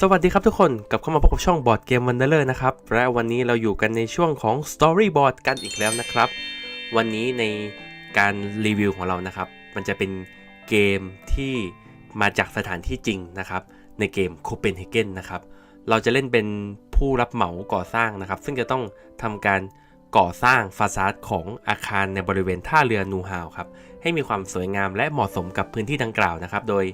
สวัสดีครับทุกคนกลับเข้ามาพบกับช่องบอร์ดเกมวันเดอร์นะครับ และวันนี้เราอยู่กันในช่วงของ Storyboard กันอีกแล้วนะครับ วันนี้ในการรีวิวของเรานะครับ มันจะเป็นเกมที่มาจากสถานที่จริงนะครับ ในเกม Copenhagen นะครับ เราจะเล่นเป็นผู้รับเหมาก่อสร้างนะครับ ซึ่งจะต้องทำการก่อสร้างฟาซาดของอาคารในบริเวณท่าเรือนูฮาวครับ ให้มีความสวยงามและเหมาะสมกับพื้นที่ดังกล่าวนะครับ โดย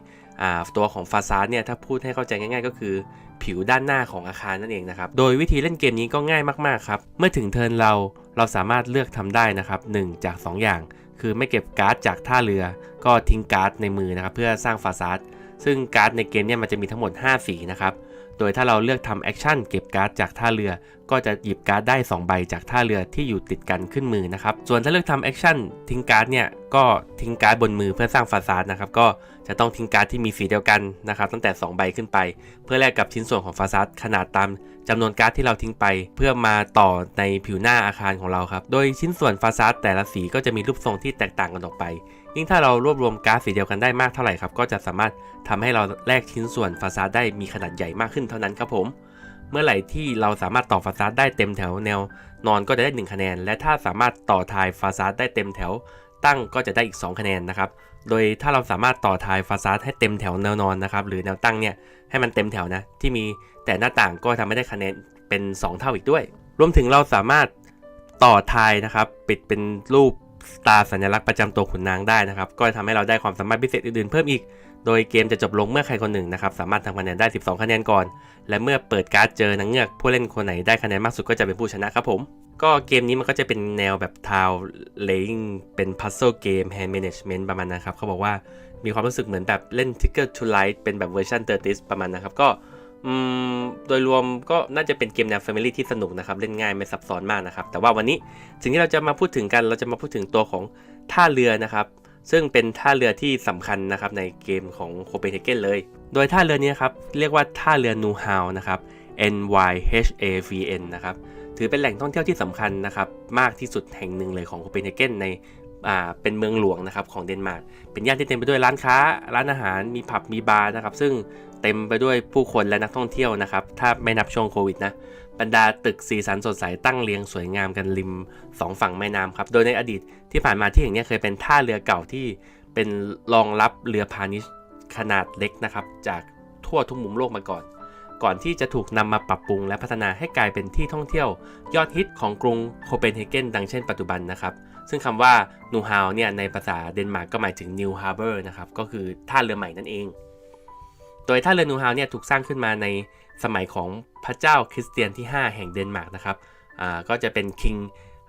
ตัวของฟาซาดเนี่ยถ้าพูดให้เข้าใจง่าย ๆ ก็คือผิวด้านหน้าของอาคารนั่นเองนะครับ โดยวิธีเล่นเกมนี้ก็ง่ายมากๆครับ เมื่อถึงเทิร์นเราเราสามารถเลือกทำได้นะครับหนึ่งจาก 2 อย่าง คือไม่เก็บการ์ดจากท่าเรือ ก็ทิ้งการ์ดในมือนะครับเพื่อสร้างฟาซาดซึ่งการ์ดในเกมเนี่ยมันจะมีทั้งหมด 5 สีนะครับ โดยถ้าเราเลือกทำแอคชั่นเก็บการ์ดจากท่าเรือ ก็จะหยิบการ์ดได้ 2 ใบจากท่าเรือที่อยู่ติดกันขึ้นมือนะครับ ส่วนถ้าเลือกทำแอคชั่นทิ้งการ์ดเนี่ยก็ทิ้งการ์ดบนมือเพื่อสร้างฟาซาดนะครับ ก็ จะต้องทิ้งการ์ดที่มีสีเดียวกันนะครับตั้งแต่ 2 ใบขึ้นไป เพื่อแลกกับชิ้นส่วนของฟาซาดขนาดตามจำนวนการ์ดที่เราทิ้งไป เพื่อมาต่อในผิวหน้าอาคารของเราครับ โดยชิ้นส่วนฟาซาดแต่ละสีก็จะมีรูปทรงที่แตกต่างกันออกไป ยิ่งถ้าเรารวบรวมการ์ดสีเดียวกันได้มากเท่าไหร่ครับก็จะสามารถทำให้เราแลกชิ้นส่วนฟาซาดได้มีขนาดใหญ่มากขึ้นเท่านั้นครับผมเมื่อไหร่ที่เราสามารถต่อฟาซาดได้เต็มแถวแนว นอนก็จะได้ 1 คะแนน และถ้าสามารถต่อทายฟาซาดได้เต็มแถว ตั้งก็จะได้อีก 2 คะแนนนะครับ โดยถ้าเราสามารถต่อทายฟาซาดให้เต็มแถวแนวนอนนะครับ หรือแนวตั้งเนี่ยให้มันเต็มแถวนะ ที่มีแต่หน้าต่างก็ทำให้ได้คะแนนเป็น 2 เท่าอีกด้วย รวมถึงเราสามารถต่อทายนะครับ ปิดเป็นรูป ตาร์สัญลักษณ์ประจำตัวขุนนางได้นะครับ ก็จะทำให้เราได้ความสามารถพิเศษอื่นๆเพิ่มอีก โดยเกมจะจบลงเมื่อใครคนหนึ่งนะครับสามารถทำคะแนนได้ 12 คะแนนก่อน และเมื่อเปิดการ์ดเจอนางเงือกผู้เล่นคนไหนได้คะแนนมากสุดก็จะเป็นผู้ชนะครับผม ก็เกมนี้มันก็จะเป็นแนวแบบทาวเลงเป็นพัซ z ซ e เกมแฮนด์แมネจเมนต์ประมาณนั้นครับเขาบอกว่ามีความรู้สึกเหมือนแบบเล่น Ticket to Light เป็นแบบเวอร์ชันเตอร์ติสประมาณนะครับก็ อืมโดยรวมก็น่าจะเป็นเกมแนว Family ที่สนุกนะครับ เล่นง่ายไม่ซับซ้อนมากนะครับ แต่ว่าวันนี้สิ่งที่เราจะมาพูดถึงกัน เราจะมาพูดถึงตัวของท่าเรือนะครับ ซึ่งเป็นท่าเรือที่สำคัญนะครับในเกมของโคเปนเฮเกนเลย โดยท่าเรือนี้ครับเรียกว่าท่าเรือนูฮาวนะครับ N Y H A V N นะครับถือเป็นแหล่งท่องเที่ยวที่สำคัญนะครับมากที่สุดแห่งหนึ่งเลยของโคเปนเฮเกนในอ่าเป็นเมืองหลวงนะครับของเดนมาร์กเป็นย่านที่เต็มไปด้วยร้านค้า ร้านอาหารมีผับมีบาร์นะครับซึ่ง เต็มไปด้วยผู้คนและนักท่องเที่ยวนะครับ ถ้าไม่นับช่วงโควิดนะ บรรดาตึกสีสันสดใสตั้งเรียงสวยงามกันริมสองฝั่งแม่น้ำครับ โดยในอดีตที่ผ่านมาที่แห่งนี้เคยเป็นท่าเรือเก่าที่เป็นรองรับเรือพาณิชย์ขนาดเล็กนะครับ จากทั่วทุกมุมโลกมาก่อน ก่อนที่จะถูกนำมาปรับปรุงและพัฒนาให้กลายเป็นที่ท่องเที่ยว ยอดฮิตของกรุงโคเปนเฮเกนดังเช่นปัจจุบันนะครับซึ่งคำว่านูฮาวเนี่ยในภาษาเดนมาร์กก็หมายถึง New Harbor นะครับก็คือท่าเรือใหม่นั่นเอง โดยท่าเรือนูฮาวเนี่ยถูกสร้างขึ้นมาในสมัยของพระเจ้าคริสเตียนที่ 5 แห่งเดนมาร์กนะครับอ่าก็จะเป็น King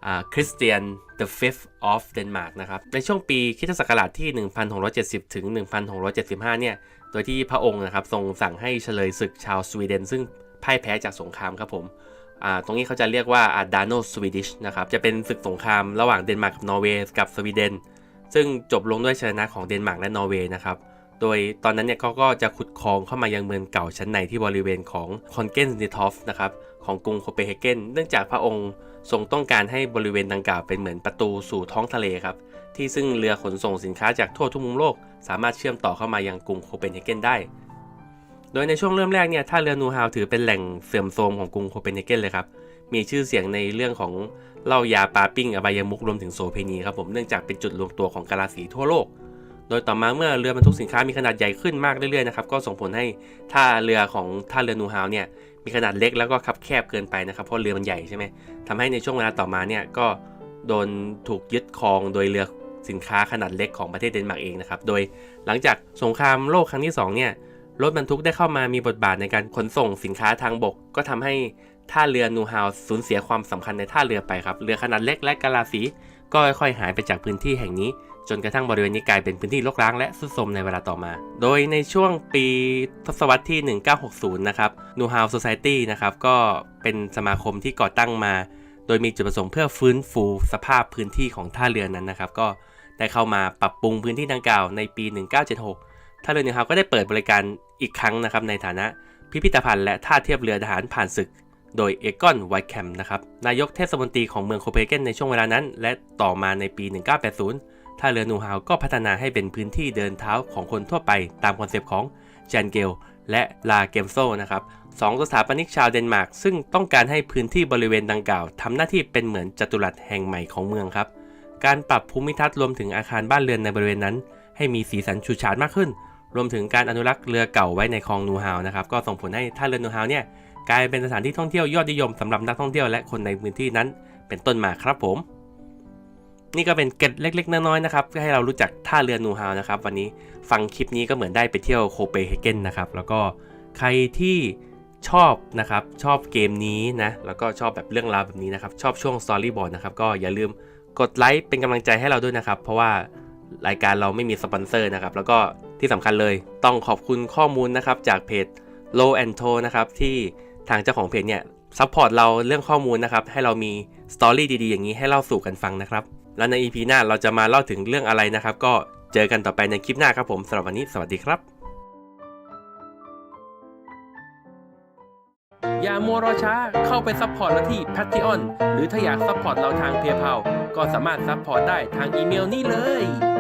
อ่าคริสเตียน the fifth of Denmark นะครับ ในช่วงปีคริสตศักราชที่ 1670 ถึง 1675 เนี่ย โดยที่พระองค์นะครับทรงสั่งให้เฉลยศึกชาวสวีเดน ซึ่งพ่ายแพ้จากสงครามครับผมอ่าตรงนี้เขาจะเรียกว่าอาดานโนสวีดิชนะครับ จะเป็นศึกสงครามระหว่างเดนมาร์กกับนอร์เวย์กับสวีเดน ซึ่งจบลงด้วยชนะของเดนมาร์กและนอร์เวย์นะครับ โดยตอนนั้นเนี่ยเขาก็จะขุดคลองเข้ามายังเมืองเก่าชั้นในที่บริเวณของคอนเกนซินทอฟนะครับของกรุงโคเปนเฮเกนเนื่องจากพระองค์ทรงต้องการให้บริเวณดังกล่าวเป็นเหมือนประตูสู่ท้องทะเลครับที่ซึ่งเรือขนส่งสินค้าจากทั่วทุกมุมโลก สามารถเชื่อมต่อเข้ามายังกรุงโคเปนเฮเกนได้ โดยในช่วงเริ่มแรกเนี่ยท่าเรือนูฮาวถือเป็นแหล่งเสื่อมโทรมของกรุงโคเปนเฮเกนเลยครับมีชื่อเสียงในเรื่องของเหล้ายาปาปิ้งอบายมุกรวมถึงโสเพณีครับผมเนื่องจากเป็นจุดรวมตัวของกาลาสีทั่วโลก โดยต่อมาเมื่อเรือบรรทุกสินค้ามีขนาดใหญ่ขึ้นมากเรื่อยๆนะครับก็ส่งผลให้ท่าเรือของท่าเรือนูฮาวเนี่ยมีขนาดเล็กแล้วก็คับแคบเกินไปนะครับเพราะเรือมันใหญ่ใช่ไหมทำให้ในช่วงเวลาต่อมาเนี่ยก็โดนถูกยึดครองโดยเรือสินค้าขนาดเล็กของประเทศเดนมาร์กเองนะครับ โดยหลังจากสงครามโลกครั้งที่สองเนี่ยรถบรรทุกได้เข้ามามีบทบาทในการขนส่งสินค้าทางบก ก็ทำให้ท่าเรือนูฮาวสูญเสียความสำคัญในท่าเรือไปครับ เรือขนาดเล็กและกาลาสีก็ค่อยๆหายไปจากพื้นที่แห่งนี้ จนกระทั่งบริเวณนี้กลายเป็นพื้นที่รกร้างและทรุดโทรมในเวลาต่อมา โดยในช่วงปีทศวรรษที่ 1960 นะครับนูฮาวโซซ i ตี้นะครับก็เป็นสมาคมที่ก่อตั้งมา โดยมีจุดประสงค์เพื่อฟื้นฟูสภาพพื้นที่ของท่าเรือนั้นนะครับ ก็ได้เข้ามาปรับปรุงพื้นที่ดังกล่าวในปี 1976 ท่าเรือนูฮาวก็ได้เปิดบริการอีกครั้งนะครับในฐานะพิพิธภัณฑ์และท่าเทียบเรือทหารผ่านศึก โดยเอกอนไวท์แคมนะครับ นายกเทศมนตรีของเมืองโคเปนเฮเกนในช่วงเวลานั้น และต่อมาในปี 1980 ท่าเรือนูฮาวก็พัฒนาให้เป็นพื้นที่เดินเท้าของคนทั่วไปตามคอนเซปต์ของแจนเกลและลาเกมโซนะครับสองสถาปนิกชาวเดนมาร์กซึ่งต้องการให้พื้นที่บริเวณดังกล่าวทำหน้าที่เป็นเหมือนจัตุรัสแห่งใหม่ของเมืองครับ การปรับภูมิทัศน์รวมถึงอาคารบ้านเรือนในบริเวณนั้น ให้มีสีสันฉูดฉาดมากขึ้น รวมถึงการอนุรักษ์เรือเก่าไว้ในคลองนูฮาวนะครับก็ส่งผลให้ท่าเรือนูฮาวเนี่ยกลายเป็นสถานที่ท่องเที่ยวยอดนิยมสำหรับนักท่องเที่ยวและคนในพื้นที่นั้น เป็นต้นมาครับผม นี่ก็เป็นเกร็ดเล็ก ๆ น้อยๆนะครับให้เรารู้จักท่าเรือนูฮาวนะครับ วันนี้ฟังคลิปนี้ก็เหมือนได้ไปเที่ยวโคเปนเฮเกนนะครับ แล้วก็ใครที่ชอบนะครับชอบเกมนี้นะแล้วก็ชอบแบบเรื่องราวแบบนี้นะครับ ชอบช่วงสตอรี่บอร์ดนะครับก็อย่าลืมกดไลค์เป็นกำลังใจให้เราด้วยนะครับ เพราะว่ารายการเราไม่มีสปอนเซอร์นะครับ แล้วก็ที่สำคัญเลยต้องขอบคุณข้อมูลนะครับจากเพจ Low and To นะครับที่ทางเจ้าของเพจเนี่ยซัพพอร์ตเราเรื่องข้อมูลนะครับให้เรามีสตอรี่ดีๆอย่างนี้ให้เล่าสู่กันฟังนะครับ แล้วใน EP หน้าเราจะมาเล่าถึงเรื่องอะไรนะครับ ก็เจอกันต่อไปในคลิปหน้าครับผมสำหรับวันนี้สวัสดีครับ อย่ามัวรอช้าเข้าไปซัพพอร์ตเราที่ Patreon หรือถ้าอยากซัพพอร์ตเราทางเพ y p a l ก็สามารถซัพพอร์ตได้ทางอีเมลนี้เลย